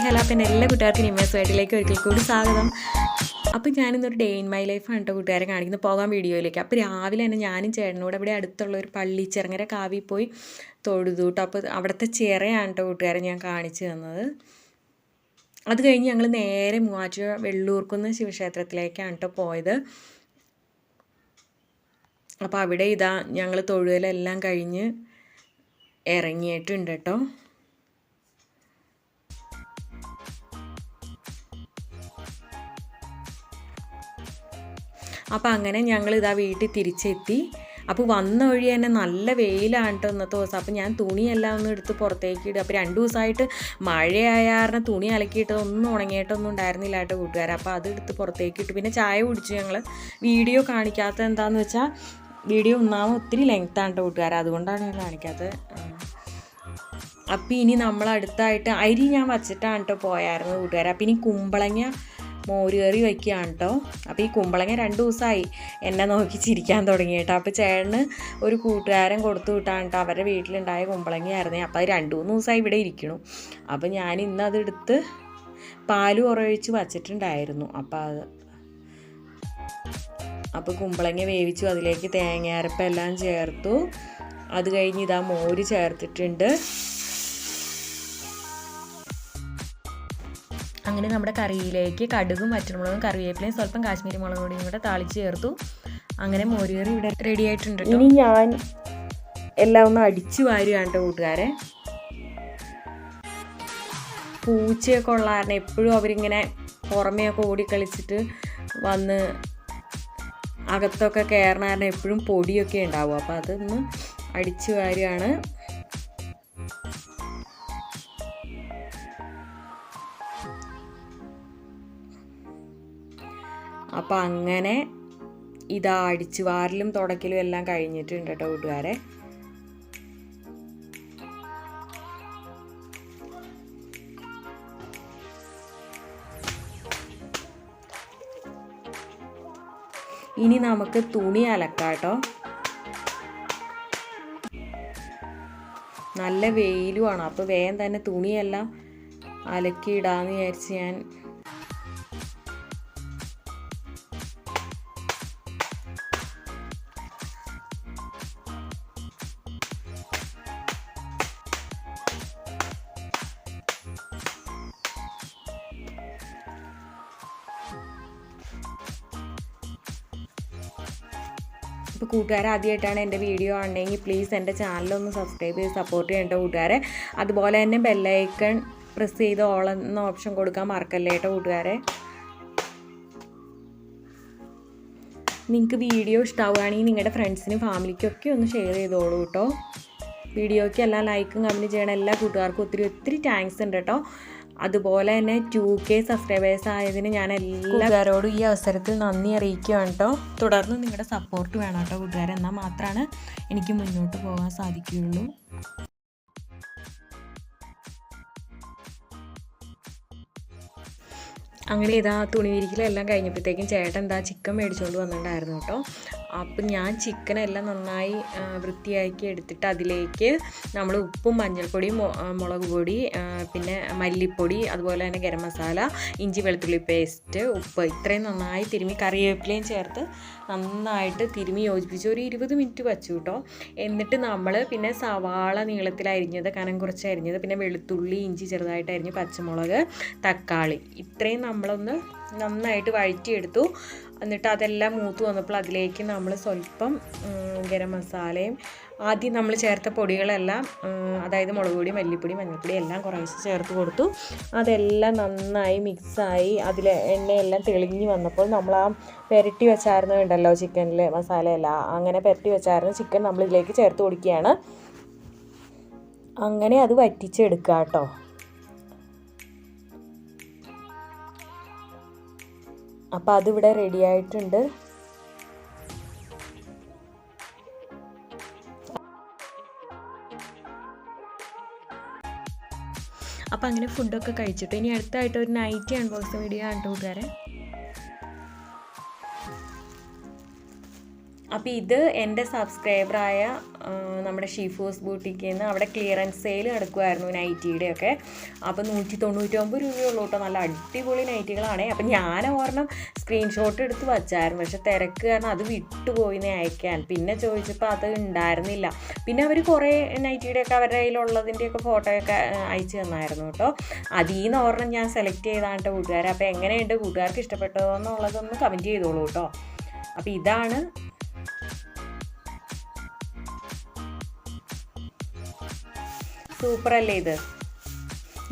Hi hello അപ്പം എല്ലാ കൂട്ടുകാർക്കും നിമ്മേസ് വേട്ടിലേക്ക് ഒരിക്കൽ കൂടി സ്വാഗതം. അപ്പോൾ ഞാനിന്നൊരു ഡേ ഇൻ മൈ ലൈഫാണ് കേട്ടോ കൂട്ടുകാരെ കാണിക്കുന്നത്. പോകാൻ വീഡിയോയിലേക്ക്. അപ്പോൾ രാവിലെ തന്നെ ഞാനും ചേട്ടനോട് അവിടെ അടുത്തുള്ള ഒരു പള്ളി ചെറുങ്ങര കാവി പോയി തൊഴുതു കേട്ടോ അപ്പോൾ അവിടുത്തെ ചിറയാണ് കേട്ടോ കൂട്ടുകാരെ ഞാൻ കാണിച്ചു തന്നത്. അത് കഴിഞ്ഞ് ഞങ്ങൾ നേരെ മൂവാറ്റുപുഴ വെള്ളൂർക്കുന്ന് ശിവക്ഷേത്രത്തിലേക്കാണ് കേട്ടോ പോയത്. അപ്പോൾ അവിടെ ഇതാ ഞങ്ങൾ തൊഴുകലെല്ലാം കഴിഞ്ഞ് ഇറങ്ങിയിട്ടുണ്ട് കേട്ടോ അപ്പോൾ അങ്ങനെ ഞങ്ങൾ ഇതാ വീട്ടിൽ തിരിച്ചെത്തി. അപ്പോൾ വന്ന വഴി തന്നെ നല്ല വെയിലാണ് കേട്ടോ ഇന്നത്തെ ദിവസം. അപ്പോൾ ഞാൻ തുണിയെല്ലാം ഒന്ന് എടുത്ത് പുറത്തേക്ക് ഇടും. അപ്പോൾ രണ്ട് ദിവസമായിട്ട് മഴയായ കാരണം തുണി അലക്കിയിട്ട് ഒന്നും ഉണങ്ങിയിട്ടൊന്നും ഉണ്ടായിരുന്നില്ല കേട്ടോ കൂട്ടുകാർ അപ്പോൾ അത് എടുത്ത് പുറത്തേക്ക് ഇട്ടു. പിന്നെ ചായ കുടിച്ചു ഞങ്ങൾ വീഡിയോ കാണിക്കാത്തത് എന്താണെന്ന് വെച്ചാൽ വീഡിയോ ഒന്നാമത് ഒത്തിരി ലെങ്ത്താണ് കേട്ടോ കൂട്ടുകാർ അതുകൊണ്ടാണ് ഞാൻ കാണിക്കാത്തത്. അപ്പം ഇനി നമ്മൾ അടുത്തായിട്ട് അരി ഞാൻ വച്ചിട്ടാണ് കേട്ടോ പോയായിരുന്നു കൂട്ടുകാർ അപ്പോൾ ഇനി കുമ്പളങ്ങ മോര് കറി വയ്ക്കുകയാണ് കേട്ടോ അപ്പോൾ ഈ കുമ്പളങ്ങ രണ്ട് ദിവസമായി എന്നെ നോക്കി ചിരിക്കാൻ തുടങ്ങി കേട്ടോ അപ്പോൾ ചേട്ടന് ഒരു കൂട്ടുകാരൻ കൊടുത്തു വിട്ടാണ് കേട്ടോ അവരുടെ വീട്ടിലുണ്ടായ കുമ്പളങ്ങയായിരുന്നേ. അപ്പോൾ അത് രണ്ട് മൂന്ന് ദിവസമായി ഇവിടെ ഇരിക്കണു. അപ്പോൾ ഞാൻ ഇന്ന് അതെടുത്ത് പാൽ കുറവൊഴിച്ച് വച്ചിട്ടുണ്ടായിരുന്നു. അപ്പോൾ അത് അപ്പോൾ കുമ്പളങ്ങ വേവിച്ചു. അതിലേക്ക് തേങ്ങ എല്ലാം ചേർത്തു. അത് കഴിഞ്ഞ് ഇതാ മോര് ചേർത്തിട്ടുണ്ട്. അങ്ങനെ നമ്മുടെ കറിയിലേക്ക് കടുകും വറ്റൽമുളകും കറിവേപ്പിലയും സ്വല്പം കാശ്മീരി മുളക് പൊടിയും കൂടെ താളിച്ച് ചേർത്തു. അങ്ങനെ മോരുകറി ഇവിടെ റെഡി ആയിട്ടുണ്ട് ഇനി ഞാൻ എല്ലാം ഒന്ന് അടിച്ചു വാരുകയാണ് കേട്ടോ കൂട്ടുകാരെ. പൂച്ചയൊക്കെ ഉള്ള കാരണം എപ്പോഴും അവരിങ്ങനെ പുറമെയൊക്കെ ഓടിക്കളിച്ചിട്ട് വന്ന് അകത്തൊക്കെ കയറണ കാരണം എപ്പോഴും പൊടിയൊക്കെ ഉണ്ടാവും. അപ്പോൾ അതൊന്ന് അടിച്ചു വാരുകയാണ്. അപ്പം അങ്ങനെ ഇതാ അടിച്ചു വാരലും തുടക്കലും എല്ലാം കഴിഞ്ഞിട്ടുണ്ട് കേട്ടോ കൂട്ടുകാരെ. ഇനി നമുക്ക് തുണി അലക്കാട്ടോ നല്ല വെയിലുമാണ്. അപ്പോൾ വേഗം തന്നെ തുണിയെല്ലാം അലക്കിയിടാന്ന് വിചാരിച്ച് ഞാൻ ഇപ്പോൾ കൂട്ടുകാർ ആദ്യമായിട്ടാണ് എന്റെ വീഡിയോ ആണെങ്കിൽ പ്ലീസ് എന്റെ ചാനലൊന്ന് സബ്സ്ക്രൈബ് ചെയ്ത് സപ്പോർട്ട് ചെയ്യേണ്ട കൂട്ടുകാരെ. അതുപോലെ തന്നെ ബെല്ലൈക്കൺ പ്രസ് ചെയ്ത് ഓൾ എന്ന ഓപ്ഷൻ കൊടുക്കാൻ മറക്കല്ലേ കേട്ടോ കൂട്ടുകാരെ. നിങ്ങൾക്ക് വീഡിയോ ഇഷ്ടമാവുകയാണെങ്കിൽ നിങ്ങളുടെ ഫ്രണ്ട്സിനും ഫാമിലിക്കൊക്കെ ഒന്ന് ഷെയർ ചെയ്തോളൂ കേട്ടോ വീഡിയോയ്ക്ക് എല്ലാ ലൈക്കും കമന്റ് ചെയ്യണ. എല്ലാ കൂട്ടുകാർക്കും ഒത്തിരി ഒത്തിരി താങ്ക്സ് ഉണ്ട് കേട്ടോ അതുപോലെ തന്നെ ടു കെ സബ്സ്ക്രൈബേഴ്സ് ആയതിന് ഞാൻ എല്ലാവരോടും ഈ അവസരത്തിൽ നന്ദി അറിയിക്കുകയാണ് കേട്ടോ തുടർന്ന് നിങ്ങളുടെ സപ്പോർട്ട് വേണം കേട്ടോ കൂട്ടുകാരെ. എന്നാൽ മാത്രമാണ് എനിക്ക് മുന്നോട്ട് പോകാൻ സാധിക്കുകയുള്ളൂ. അങ്ങനെ ഇതാ തുണി വിരിക്കലെല്ലാം കഴിഞ്ഞപ്പോഴത്തേക്കും ചേട്ടൻ എന്താ ചിക്കൻ മേടിച്ചുകൊണ്ട് വന്നിട്ടുണ്ടായിരുന്നു കേട്ടോ അപ്പം ഞാൻ ചിക്കനെല്ലാം നന്നായി വൃത്തിയാക്കി എടുത്തിട്ട് അതിലേക്ക് നമ്മൾ ഉപ്പും മഞ്ഞൾപ്പൊടിയും മുളക് പൊടി പിന്നെ മല്ലിപ്പൊടി അതുപോലെ തന്നെ ഗരം മസാല ഇഞ്ചി വെളുത്തുള്ളി പേസ്റ്റ് ഉപ്പ് ഇത്രയും നന്നായി തിരുമി കറിവേപ്പിലയും ചേർത്ത് നന്നായിട്ട് തിരുമ്മി യോജിപ്പിച്ച് ഒരു ഇരുപത് മിനിറ്റ് വച്ചു കേട്ടോ എന്നിട്ട് നമ്മൾ പിന്നെ സവാള നീളത്തിൽ അരിഞ്ഞത് കനം കുറച്ച് അരിഞ്ഞത് പിന്നെ വെളുത്തുള്ളി ഇഞ്ചി ചെറുതായിട്ട് അരിഞ്ഞ് പച്ചമുളക് തക്കാളി ഇത്രയും നമ്മളൊന്ന് നന്നായിട്ട് വഴറ്റിയെടുത്തു. എന്നിട്ട് അതെല്ലാം മൂത്ത് വന്നപ്പോൾ അതിലേക്ക് നമ്മൾ സ്വല്പം ഗരം മസാലയും ആദ്യം നമ്മൾ ചേർത്ത പൊടികളെല്ലാം അതായത് മുളക് പൊടി മല്ലിപ്പൊടി മഞ്ഞൾപ്പൊടി എല്ലാം കുറേശ്ശെ ചേർത്ത് കൊടുത്തു. അതെല്ലാം നന്നായി മിക്സായി അതിൽ എണ്ണയെല്ലാം തെളിഞ്ഞ് വന്നപ്പോൾ നമ്മൾ ആ പെരട്ടി വെച്ചായിരുന്നു ഉണ്ടല്ലോ ചിക്കനിൽ മസാലയെല്ലാം അങ്ങനെ പെരട്ടി വെച്ചായിരുന്നു ചിക്കൻ നമ്മൾ ഇതിലേക്ക് ചേർത്ത് കൊടുക്കുകയാണ്. അങ്ങനെ അത് വറ്റിച്ചെടുക്കുക കേട്ടോ. അപ്പോൾ അതിവിടെ റെഡി ആയിട്ടുണ്ട്. അപ്പോൾ അങ്ങനെ ഫുഡൊക്കെ കഴിച്ചിട്ട്. ഇനി അടുത്തായിട്ട് ഒരു നൈറ്റി അൺബോക്സിങ് വീഡിയോ ആണ് കൂട്ടുകാരെ? അപ്പോൾ ഇത് എന്റെ സബ്സ്ക്രൈബറായ നമ്മുടെ ഷീഫോസ് ബൂട്ടിക്കിൽ നിന്ന് അവിടെ ക്ലിയറൻസ് സെയിൽ നടക്കുമായിരുന്നു നൈറ്റിയുടെ ഒക്കെ. അപ്പോൾ നൂറ്റി തൊണ്ണൂറ്റൊമ്പത് രൂപയുള്ളൂ കേട്ടോ നല്ല അടിപൊളി നൈറ്റികളാണ് അപ്പം ഞാൻ ഒരെണ്ണം സ്ക്രീൻഷോട്ട് എടുത്ത് വച്ചായിരുന്നു. പക്ഷെ തിരക്ക് കാരണം അത് വിട്ടുപോയിന്നേ അയക്കാൻ. പിന്നെ ചോദിച്ചപ്പോൾ അത് ഉണ്ടായിരുന്നില്ല. പിന്നെ അവർ കുറേ നൈറ്റിയുടെ ഒക്കെ അവരുടെ കയ്യിലുള്ളതിന്റെയൊക്കെ ഫോട്ടോയൊക്കെ അയച്ചു തന്നായിരുന്നു കേട്ടോ അതിൽ നിന്ന് ഒരെണ്ണം ഞാൻ സെലക്ട് ചെയ്താണ് കേട്ടോ കൂട്ടുകാരെ. അപ്പോൾ എങ്ങനെയുണ്ട് കൂട്ടുകാർക്ക് ഇഷ്ടപ്പെട്ടോ എന്നുള്ളതൊന്ന് കമന്റ് ചെയ്തോളൂ കേട്ടോ അപ്പോൾ ഇതാണ് സൂപ്പർ അല്ലേ ഇത്?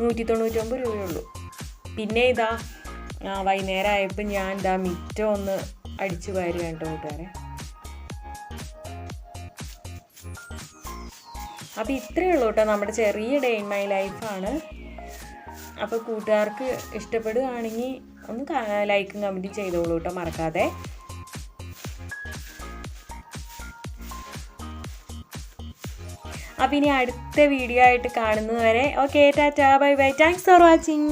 നൂറ്റി തൊണ്ണൂറ്റൊമ്പത് രൂപയുള്ളൂ. പിന്നെ ഇതാ വൈകുന്നേരം ആയപ്പോൾ ഞാൻ ഇതാ മിറ്റം ഒന്ന് അടിച്ചു വാരുക കേട്ടോ കൂട്ടുകാരെ? അപ്പോൾ ഇത്രയേ ഉള്ളൂ കേട്ടോ. നമ്മുടെ ചെറിയ ഡേ ഇൻ മൈ ലൈഫാണ് അപ്പോൾ കൂട്ടുകാർക്ക് ഇഷ്ടപ്പെടുകയാണെങ്കിൽ ഒന്ന് ലൈക്കും കമന്റും ചെയ്തോളൂ കേട്ടോ. മറക്കാതെ. അപ്പോൾ ഇനി അടുത്ത വീഡിയോ ആയിട്ട് കാണുന്നതുവരെ okay tata bye bye thanks for watching